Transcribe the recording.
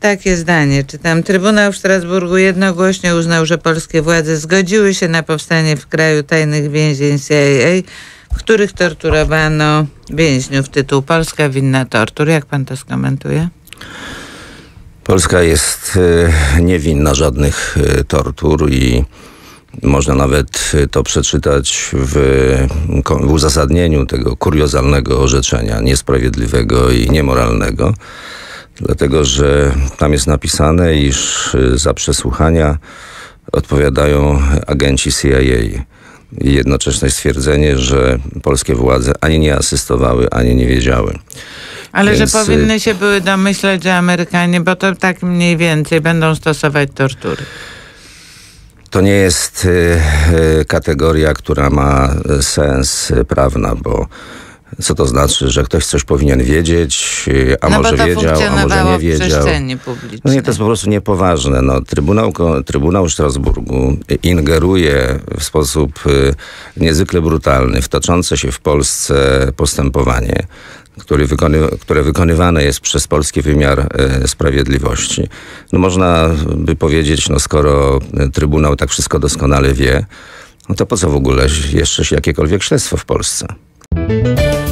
takie zdanie. Czytam. Trybunał w Strasburgu jednogłośnie uznał, że polskie władze zgodziły się na powstanie w kraju tajnych więzień CIA, w których torturowano więźniów. Tytuł Polska winna tortur. Jak pan to skomentuje? Polska jest e, niewinna żadnych e, tortur i można nawet e, to przeczytać w, w uzasadnieniu tego kuriozalnego orzeczenia, niesprawiedliwego i niemoralnego, dlatego że tam jest napisane, iż za przesłuchania odpowiadają agenci CIA. I jednoczesne stwierdzenie, że polskie władze ani nie asystowały, ani nie wiedziały. Ale Więc... że powinny się były domyśleć, że Amerykanie, bo to tak mniej więcej będą stosować tortury. To nie jest y, y, kategoria, która ma sens prawna, bo co to znaczy, że ktoś coś powinien wiedzieć, y, a no może wiedział, a może nie wiedział. No nie, to jest po prostu niepoważne. No, Trybunał, Trybunał Strasburgu ingeruje w sposób niezwykle brutalny w toczące się w Polsce postępowanie który wykony, które wykonywane jest przez polski wymiar e, sprawiedliwości. No można by powiedzieć, no skoro Trybunał tak wszystko doskonale wie, no to po co w ogóle jeszcze jakiekolwiek śledztwo w Polsce? Música